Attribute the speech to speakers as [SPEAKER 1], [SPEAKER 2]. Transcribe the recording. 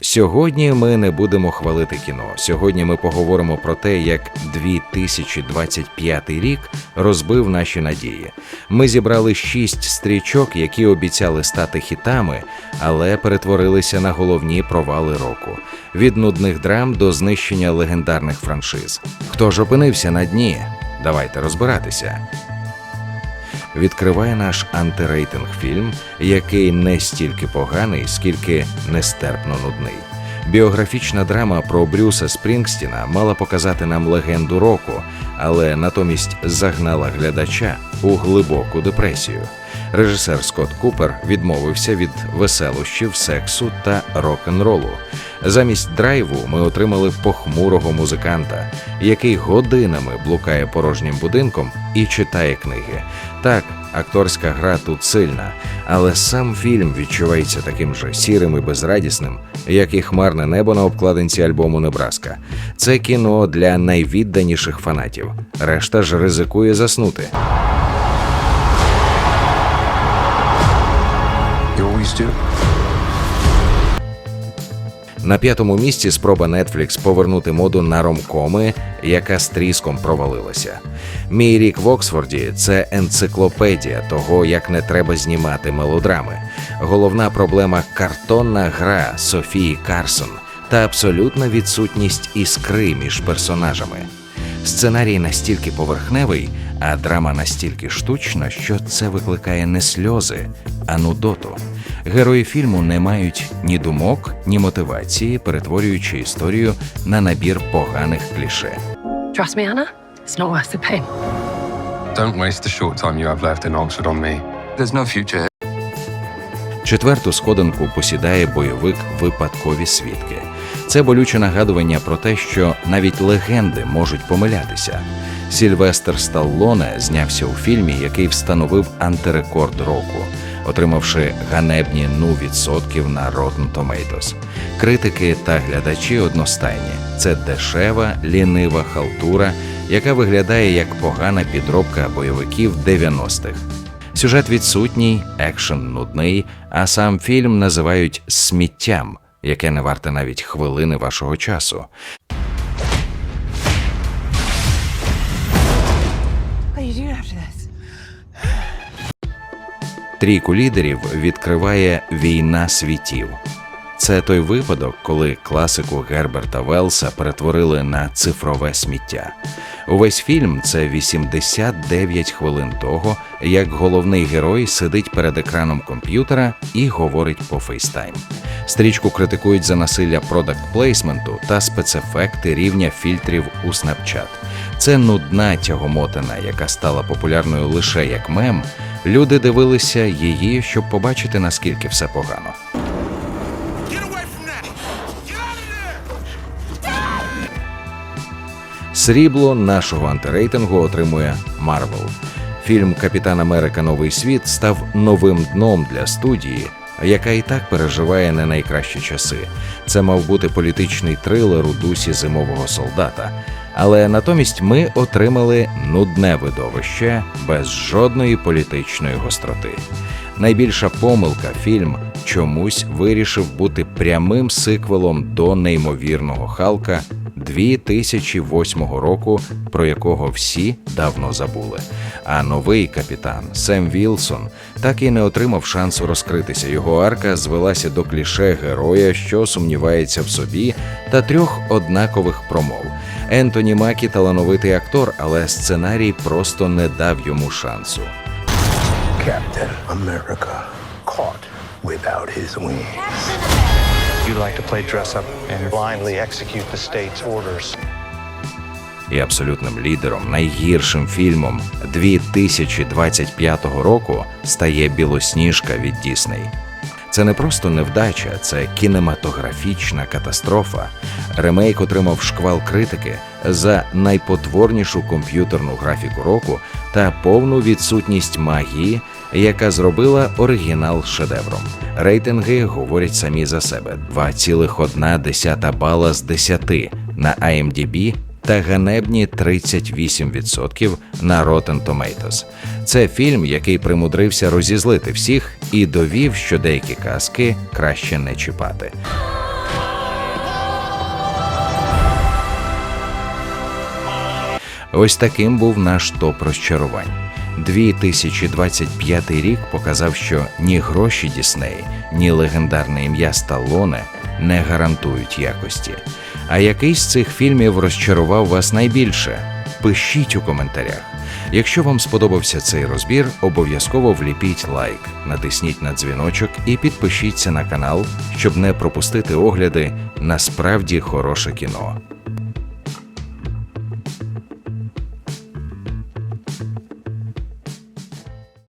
[SPEAKER 1] Сьогодні ми не будемо хвалити кіно. Сьогодні ми поговоримо про те, як 2025 рік розбив наші надії. Ми зібрали шість стрічок, які обіцяли стати хітами, але перетворилися на головні провали року. Від нудних драм до знищення легендарних франшиз. Хто ж опинився на дні? Давайте розбиратися. Відкриває наш антирейтинг фільм, який не стільки поганий, скільки нестерпно нудний. Біографічна драма про Брюса Спрінгстіна мала показати нам легенду року, але натомість загнала глядача у глибоку депресію. Режисер Скотт Купер відмовився від веселощів, сексу та рок-н-ролу. Замість драйву ми отримали похмурого музиканта, який годинами блукає порожнім будинком і читає книги. Так, акторська гра тут сильна, але сам фільм відчувається таким же сірим і безрадісним, як і хмарне небо на обкладинці альбому Небраска. Це кіно для найвідданіших фанатів. Решта ж ризикує заснути. На п'ятому місці спроба Netflix повернути моду на ромкоми, яка з тріском провалилася. Мій рік в Оксфорді це енциклопедія того, як не треба знімати мелодрами. Головна проблема картонна гра Софії Карсон та абсолютна відсутність іскри між персонажами. Сценарій настільки поверхневий, а драма настільки штучна, що це викликає не сльози, а нудоту. Герої фільму не мають ні думок, ні мотивації, перетворюючи історію на набір поганих кліше.
[SPEAKER 2] Trust me, Anna. It's not worth the pain.
[SPEAKER 3] Don't waste the short time you have left in Oxford on me. There's no future.
[SPEAKER 1] Четверту сходинку посідає бойовик Випадкові свідки. Це болюче нагадування про те, що навіть легенди можуть помилятися. Сільвестр Сталлоне знявся у фільмі, який встановив антирекорд року, отримавши ганебні ну відсотків на Rotten Tomatoes. Критики та глядачі одностайні. Це дешева, лінива халтура, яка виглядає як погана підробка бойовиків 90-х. Сюжет відсутній, екшен нудний, а сам фільм називають сміттям, яке не варте навіть хвилини вашого часу. Трійку лідерів відкриває Війна світів. Це той випадок, коли класику Герберта Велса перетворили на цифрове сміття. Увесь фільм це 89 хвилин того, як головний герой сидить перед екраном комп'ютера і говорить по фейстайм. Стрічку критикують за насилля продакт плейсменту та спецефекти рівня фільтрів у Snapchat. Це нудна тягомотина, яка стала популярною лише як мем. Люди дивилися її, щоб побачити наскільки все погано. Срібло нашого антирейтингу отримує Марвел. Фільм Капітан Америка Новий світ став новим дном для студії, яка і так переживає не найкращі часи. Це мав бути політичний трилер у дусі зимового солдата. Але натомість ми отримали нудне видовище без жодної політичної гостроти. Найбільша помилка фільм чомусь вирішив бути прямим сиквелом до неймовірного Халка 2008 року, про якого всі давно забули. А новий капітан Сем Вілсон так і не отримав шансу розкритися. Його арка звелася до кліше героя, що сумнівається в собі, та трьох однакових промов. Ентоні Макі талановитий актор, але сценарій просто не дав йому шансу.
[SPEAKER 4] Captain America without his wings.
[SPEAKER 5] You like to play dress up and blindly execute the state's orders.
[SPEAKER 1] і абсолютним лідером, найгіршим фільмом 2025 року стає Білосніжка від Дісней. Це не просто невдача, це кінематографічна катастрофа. Ремейк отримав шквал критики за найпотворнішу комп'ютерну графіку року та повну відсутність магії, яка зробила оригінал шедевром. Рейтинги говорять самі за себе: 2,1 бала з 10 на IMDb та ганебні 38% на Rotten Tomatoes. Це фільм, який примудрився розізлити всіх і довів, що деякі казки краще не чіпати. Ось таким був наш топ розчарувань. 2025 рік показав, що ні гроші Дісней, ні легендарне ім'я Сталлоне не гарантують якості. А який з цих фільмів розчарував вас найбільше? Пишіть у коментарях. Якщо вам сподобався цей розбір, обов'язково вліпіть лайк, натисніть на дзвіночок і підпишіться на канал, щоб не пропустити огляди на справді хороше кіно.